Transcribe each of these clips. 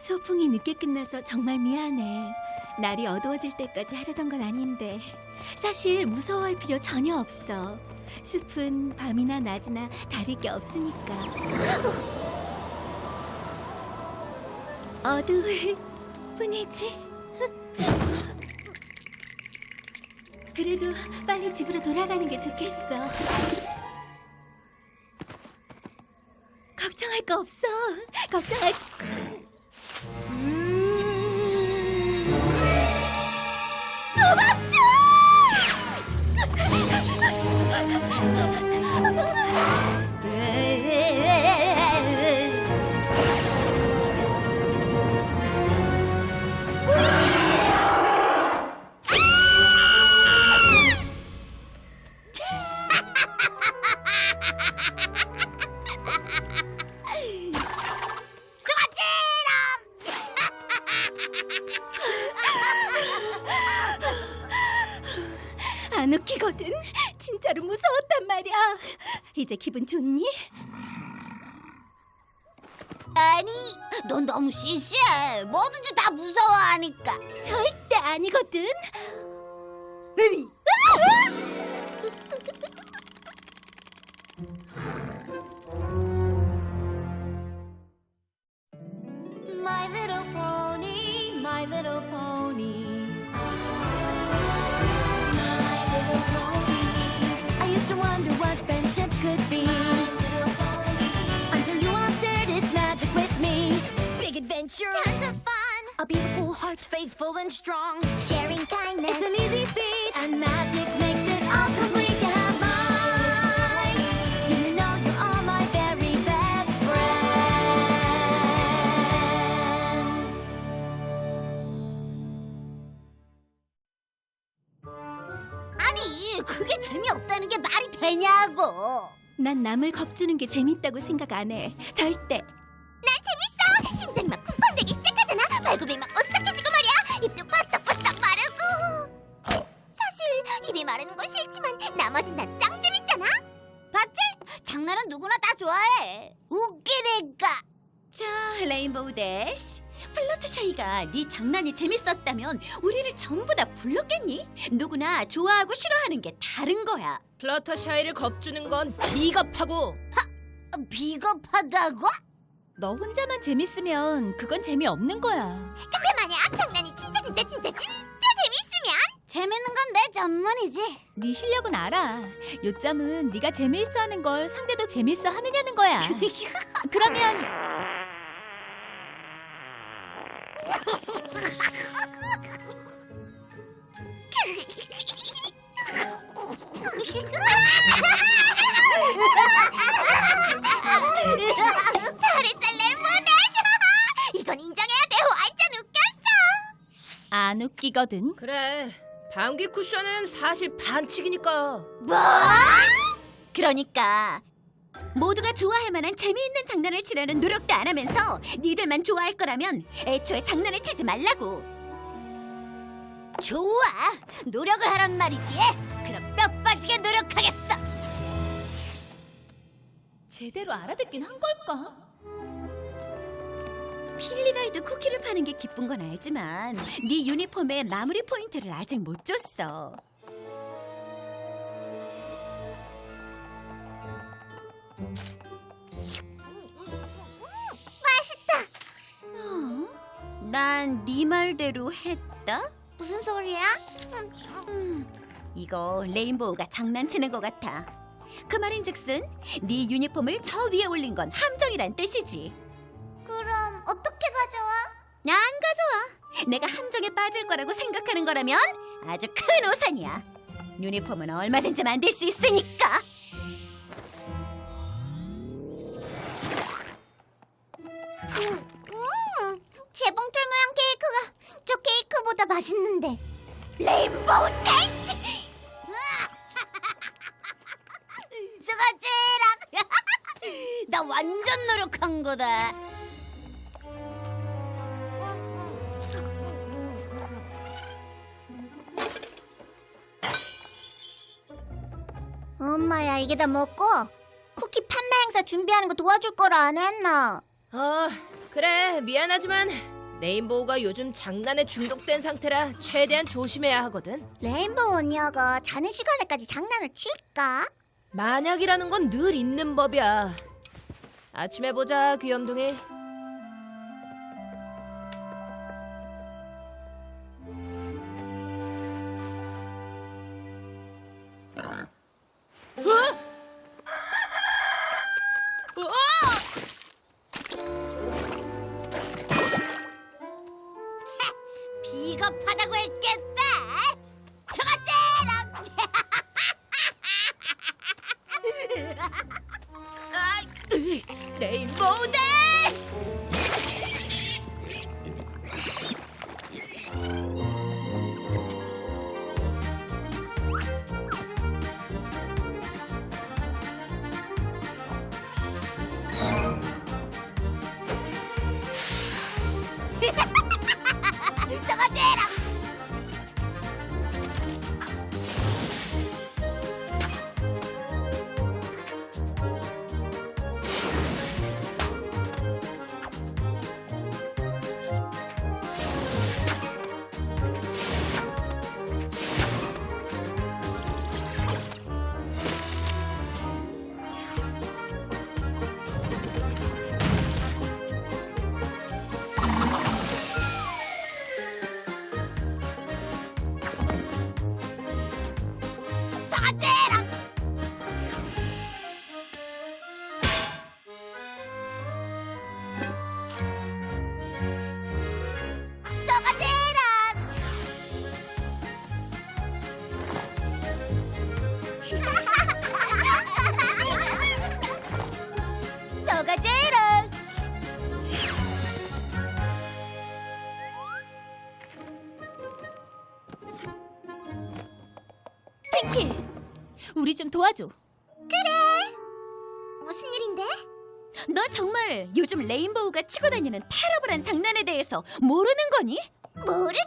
소풍이 늦게 끝나서 정말 미안해. 날이 어두워질 때까지 하려던 건 아닌데 사실 무서워할 필요 전혀 없어. 숲은 밤이나 낮이나 다를 게 없으니까. 어두울 뿐이지. 그래도 빨리 집으로 돌아가는 게 좋겠어. 걱정할 거 없어. 걱정할 넌 너무 시시해. 뭐든지 다 무서워하니까. 절대 아니거든. My faithful and strong. Sharing kindness. It's an easy feat. And magic makes it all complete. You have mine. You know you're all my very best friends? 아니, 그게 재미없다는 게 말이 되냐고. 난 남을 겁주는 게 재밌다고 생각 안 해. 절대. 난 재밌어. 심장이 막 쿵쾅대기 시작하잖아. 발굽이 막 오싹 사실 입이 마르는 건 싫지만 나머진 난짱 재밌잖아. 봤지? 장난은 누구나 다 좋아해. 웃기니까. 자, 레인보우 대시. 플러트샤이가 네 장난이 재밌었다면 우리를 전부 다 불렀겠니? 누구나 좋아하고 싫어하는 게 다른 거야. 플러터샤이를 겁주는 건 비겁하고 비겁하다고? 너 혼자만 재밌으면 그건 재미없는 거야. 근데 만약 장난이 진짜 진짜 진짜 진짜 재밌으면 재밌는 건 내 전문이지. 네 실력은 알아. 요점은 네가 재미있어 하는 걸 상대도 재밌어 하느냐는 거야. 그러면 잘했어 렘보다샤. 이건 인정해야 돼. 완전 웃겼어. 안 웃기거든. 그래 방귀 쿠션은 사실 반칙이니까 뭐? 그러니까 모두가 좋아할 만한 재미있는 장난을 치려는 노력도 안 하면서 니들만 좋아할 거라면 애초에 장난을 치지 말라고. 좋아. 노력을 하란 말이지. 그럼 뼈 빠지게 노력하겠어. 제대로 알아듣긴 한 걸까? 필리가이드 쿠키를 파는 게 기쁜 건 알지만 네 유니폼에 마무리 포인트를 아직 못 줬어. 맛있다. 난네 말대로 했다. 무슨 소리야? 이거 레인보우가 장난치는 것 같아. 그 말인즉슨 네 유니폼을 저 위에 올린 건 함정이란 뜻이지. 내가 함정에 빠질 거라고 생각하는 거라면 아주 큰 오산이야. 유니폼은 얼마든지 만들 수 있으니까. 음, 재봉틀 모양 케이크가 저 케이크보다 맛있는데. 레인보우 대시. 수고지랑. 나 완전 노력한 거다. 엄마야 이게 다 먹고 쿠키 판매 행사 준비하는 거 도와줄 거라 안 했나? 아 그래 미안하지만 레인보우가 요즘 장난에 중독된 상태라 최대한 조심해야 하거든. 레인보우 언니하고 자는 시간에까지 장난을 칠까? 만약이라는 건 늘 있는 법이야. 아침에 보자, 귀염둥이. 좀 도와줘. 무슨 일인데? 너 정말 요즘 레인보우가 치고 다니는 테러블한 장난에 대해서 모르는 거니? 모르긴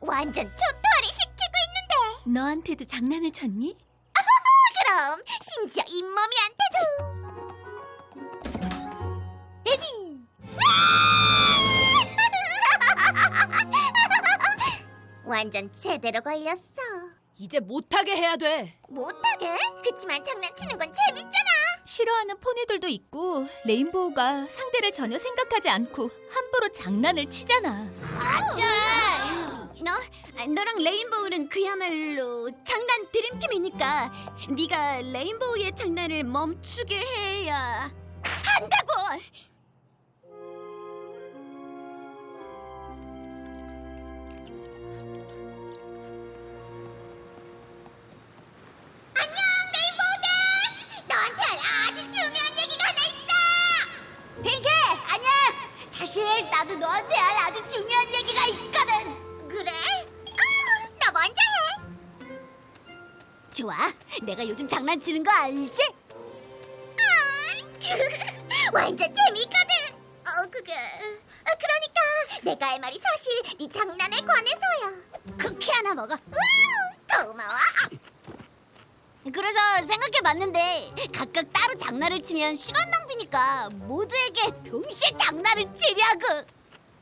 완전 초토화를 시키고 있는데 너한테도 장난을 쳤니? 그럼 심지어 잇몸이한테도 에디 완전 제대로 걸렸어 이제 못하게 해야 돼. 못하게? 그치만 장난치는 건 재밌잖아 싫어하는 포니들도 있고 레인보우가 상대를 전혀 생각하지 않고 함부로 장난을 치잖아. 맞아 너 너랑 레인보우는 그야말로 장난 드림팀이니까 네가 레인보우의 장난을 멈추게 해야 한다고. 나도 너한테 할 아주 중요한 얘기가 있거든. 그래? 어, 너 먼저 해 좋아. 내가 요즘 장난치는 거 알지? 아, 완전 재미있거든. 어, 그게 아, 그러니까 내가 할 말이 사실 네 장난에 관해서야. 쿠키 하나 먹어. 와우, 고마워. 그래서 생각해봤는데 각각 따로 장난을 치면 시간 낭비니까 모두에게 동시에 장난을 치려고.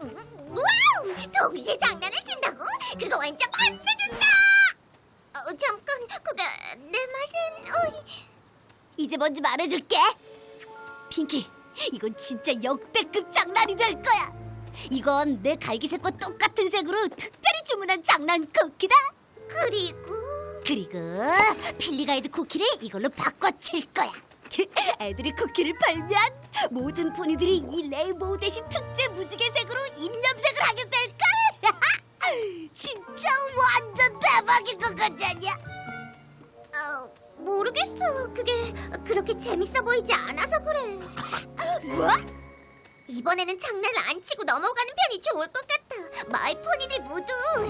음, 와우, 동시에 장난을 친다고? 그거 완전 혼내준다. 어, 잠깐, 그게 내 말은 어이. 이제 뭔지 말해줄게. 핑키, 이건 진짜 역대급 장난이 될 거야. 이건 내 갈기색과 똑같은 색으로 특별히 주문한 장난 쿠키다. 그리고 그리고 필리가이드 쿠키를 이걸로 바꿔 칠 거야. 애들이 쿠키를 팔면 모든 포니들이 이 레인보우 대신 특제 무지개색으로 입염색을 하게 될걸. 진짜 완전 대박인 것 같지 않냐? 어, 모르겠어. 그게 그렇게 재밌어 보이지 않아서 그래. 뭐? 이번에는 장난을 안 치고 넘어가는 편이 좋을 것 같아. 마을 포니들 모두 소리?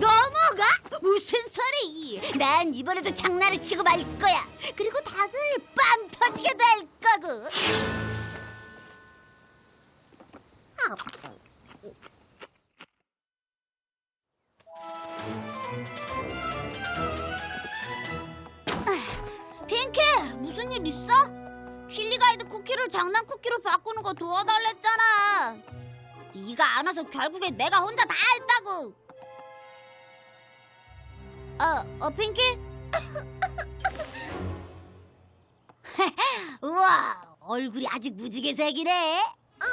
난 이번에도 장난을 치고 말 거야. 그리고 다들 빵 터지게 될 거고. 아, 핑크, 무슨 일 있어? 필리가이드 쿠키를 장난 쿠키로 바꾸는 거 도와달랬잖아. 네가 안 와서 결국에 내가 혼자 다 했다고. 어, 어 핑키? 우와, 얼굴이 아직 무지개 색이네. 어,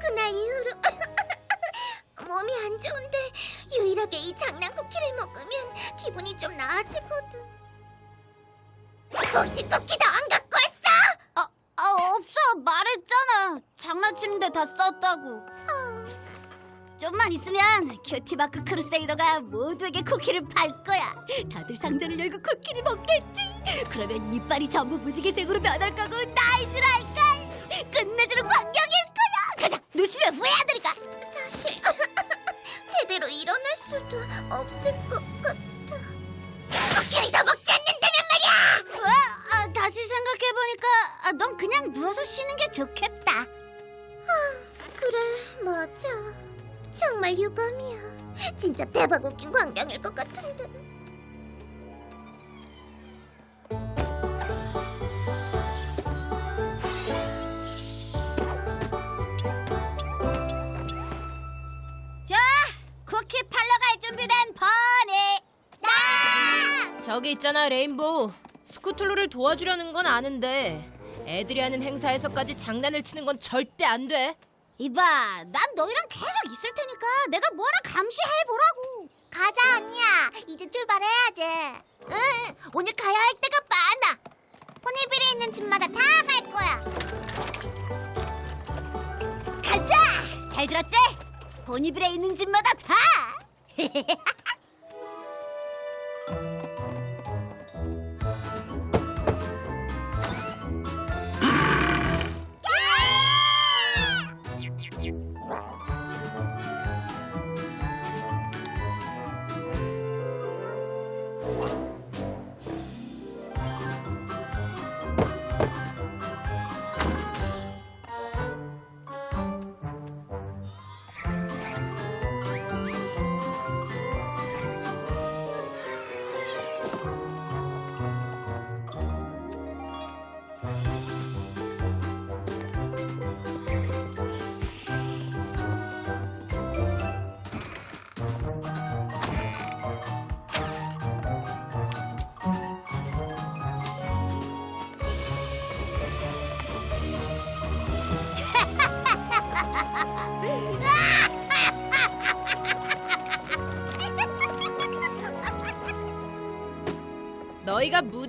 그날 이후로 몸이 안 좋은데 유일하게 이 장난 쿠키를 먹으면 기분이 좀 나아지거든. 혹시 쿠키도 안 갖고 왔어? 아, 아 없어 말했잖아. 장난치는데 다 썼다고. 좀만 있으면 큐티마크 크루세이더가 모두에게 쿠키를 팔 거야. 다들 상자를 열고 쿠키를 먹겠지. 그러면 이빨이 전부 무지개색으로 변할 거고 나이줄 알까? 끝내주는 광경일 거야. 가자. 놓치면 후회하다니까. 사실 제대로 일어날 수도 없을 것 같아. 쿠키를 더 먹지 않는다는 말이야. 아, 아, 다시 생각해 보니까 아, 넌 그냥 누워서 쉬는 게 좋겠다. 아, 그래 맞아. 정말 유감이야. 진짜 대박 웃긴 광경일 것 같은데. 자, 쿠키 팔러 갈 준비된 버니. 나! 저기 있잖아 레인보우. 스쿠틀로를 도와주려는 건 아는데 애들이 하는 행사에서까지 장난을 치는 건 절대 안 돼. 이봐, 난 너희랑 계속 있을 테니까 내가 뭐라 감시해 보라고. 가자, 언니야. 이제 출발해야지. 응, 오늘 가야 할 데가 많아. 포니빌에 있는 집마다 다 갈 거야. 가자. 잘 들었지? 포니빌에 있는 집마다 다.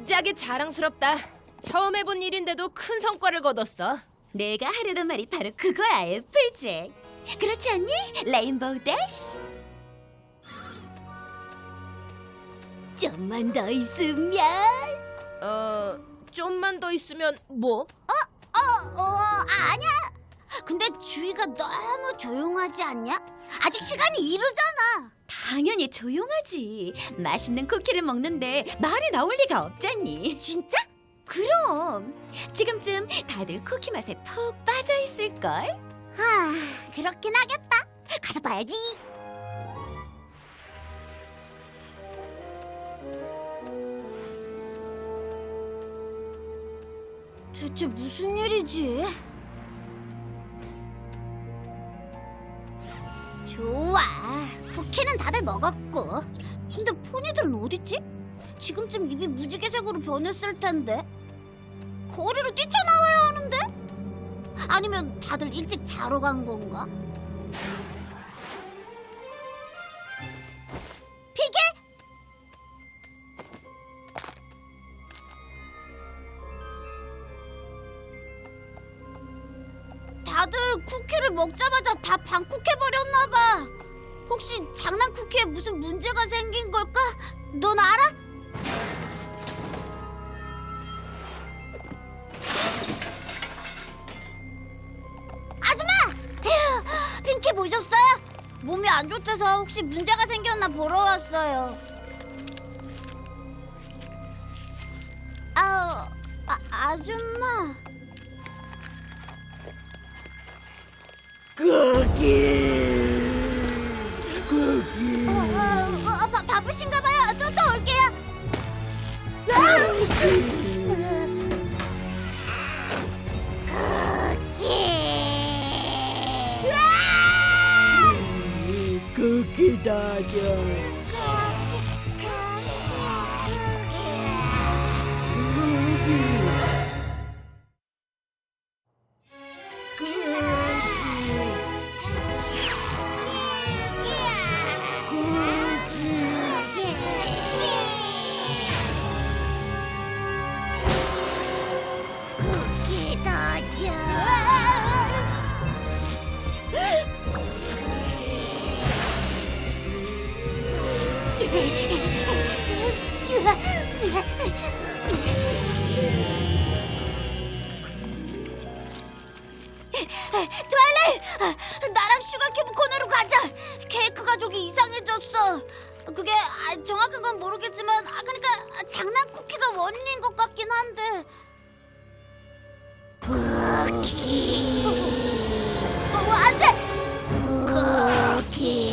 무지하게 자랑스럽다. 처음 해본 일인데도 큰 성과를 거뒀어. 내가 하려던 말이 바로 그거야, 애플잭. 그렇지 않니? 레인보우 대쉬. 좀만 더 있으면. 어, 좀만 더 있으면 뭐? 어, 어, 아, 아니야. 근데 주위가 너무 조용하지 않냐? 아직 시간이 이르잖아. 당연히 조용하지. 맛있는 쿠키를 먹는데 말이 나올 리가 없잖니. 진짜? 그럼 지금쯤 다들 쿠키 맛에 푹 빠져 있을 걸. 아, 그렇긴 하겠다. 가서 봐야지. 대체 무슨 일이지? 좋아. 쿠키는 다들 먹었고. 근데 포니들은 어딨지? 지금쯤 입이 무지개색으로 변했을 텐데. 거리로 뛰쳐나와야 하는데? 아니면 다들 일찍 자러 간 건가? 먹자마자 다 방콕해버렸나 봐. 혹시 장난 쿠키에 무슨 문제가 생긴 걸까? 넌 알아? 아줌마! 에휴, 핑키 보셨어요? 몸이 안 좋대서 혹시 문제가 생겼나 보러 왔어요. 아, 아 아줌마. 거기 거기 어, 어, 어, 바, 바쁘신가 봐요. 또, 올게요. 그게 아, 정확한 건 모르겠지만 아, 그러니까 장난 쿠키가 원인인 것 같긴 한데. 쿠키! 어, 안 돼! 쿠키!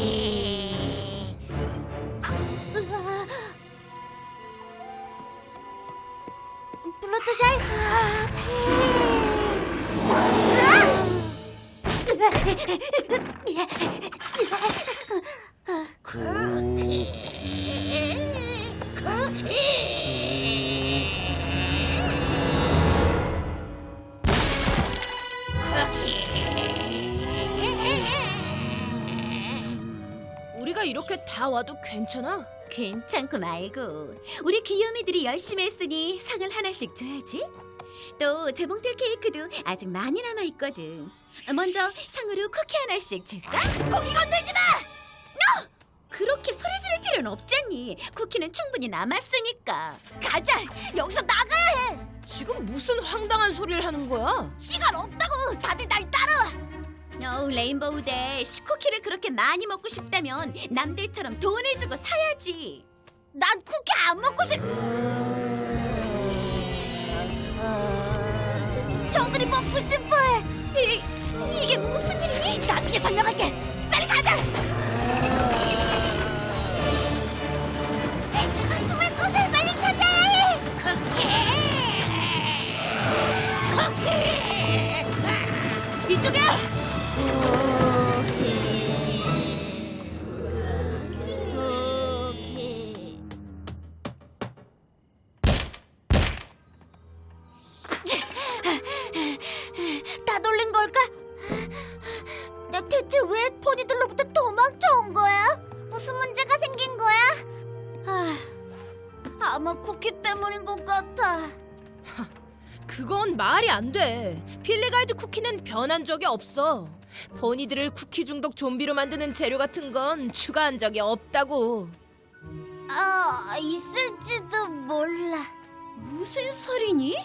플루토샤이 우리가 이렇게 다 와도 괜찮아? 괜찮고 말고 우리 귀요미들이 열심히 했으니 상을 하나씩 줘야지. 또 재봉틀 케이크도 아직 많이 남아 있거든. 먼저 상으로 쿠키 하나씩 줄까? 고기 건들지 마! 그렇게 소리 지를 필요는 없잖니. 쿠키는 충분히 남았으니까. 가자. 여기서 나가야 해. 지금 무슨 황당한 소리를 하는 거야? 시간 없다고 다들 날 따라와 어, 레인보우 대 시쿠키를 그렇게 많이 먹고 싶다면 남들처럼 돈을 주고 사야지. 난 쿠키 안 먹고 싶 저들이 먹고 싶어해 이, 이게 무슨 일이니? 나중에 설명할게 그건 말이 안 돼. 필리가이드 쿠키는 변한 적이 없어. 포니들을 쿠키 중독 좀비로 만드는 재료 같은 건 추가한 적이 없다고. 아, 있을지도 몰라. 무슨 소리니?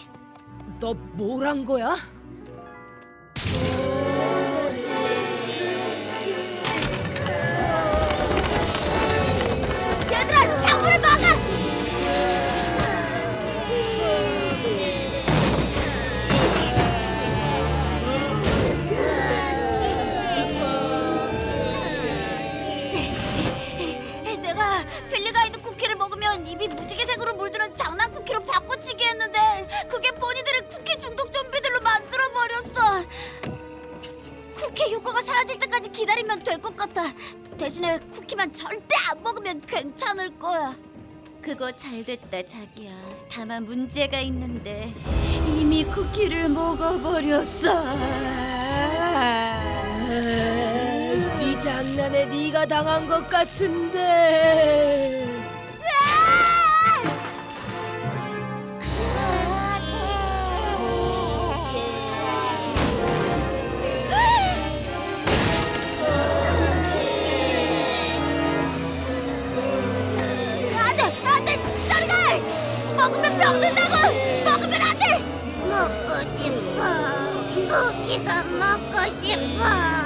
너 뭘 한 거야? 사라질 때까지 기다리면 될 것 같아. 대신에 쿠키만 절대 안 먹으면 괜찮을 거야. 그거 잘 됐다 자기야. 다만 문제가 있는데 이미 쿠키를 먹어버렸어. 네 장난에 네가 당한 것 같은데. 먹으면 병 든다고! 먹으면 안 돼! 먹고 싶어. 쿠키가 먹고 싶어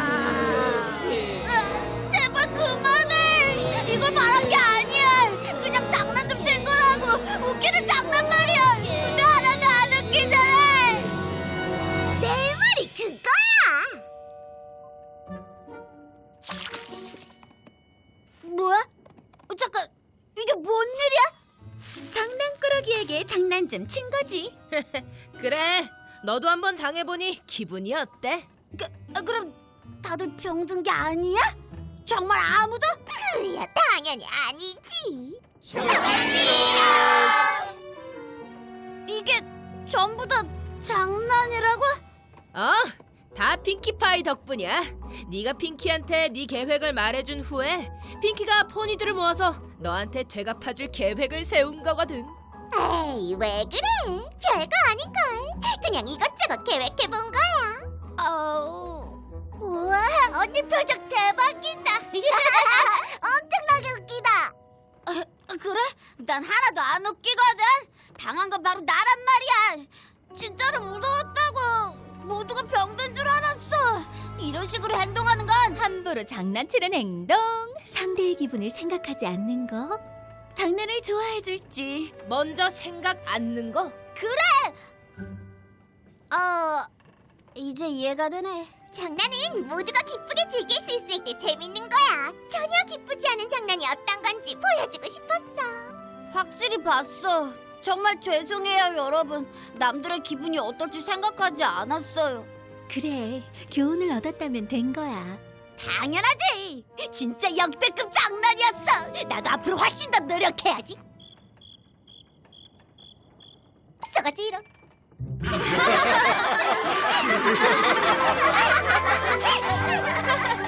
좀 친 거지. 그래. 너도 한번 당해보니 기분이 어때? 그, 아, 그럼 다들 병든 게 아니야? 정말 아무도? 그 으야, 당연히 아니지. 성지요. 이게 전부 다 장난이라고? 어, 다 핑키파이 덕분이야. 네가 핑키한테 네 계획을 말해준 후에 핑키가 포니들을 모아서 너한테 되갚아줄 계획을 세운 거거든. 에이, 왜 그래? 별거 아닌걸. 그냥 이것저것 계획해본 거야. 어... 우와, 언니 표정 대박이다. 엄청나게 웃기다. 그래? 난 하나도 안 웃기거든. 당한 건 바로 나란 말이야. 진짜로 무서웠다고. 모두가 병든 줄 알았어. 이런 식으로 행동하는 건 함부로 장난치는 행동, 상대의 기분을 생각하지 않는 거, 장난을 좋아해 줄지. 먼저 생각 않는 거. 어, 이제 이해가 되네. 장난은 모두가 기쁘게 즐길 수 있을 때 재밌는 거야. 전혀 기쁘지 않은 장난이 어떤 건지 보여주고 싶었어. 확실히 봤어. 정말 죄송해요, 여러분. 남들의 기분이 어떨지 생각하지 않았어요. 그래, 교훈을 얻었다면 된 거야. 당연하지. 진짜 역대급 장난이었어. 나도 앞으로 훨씬 더 노력해야지. 써가지로. H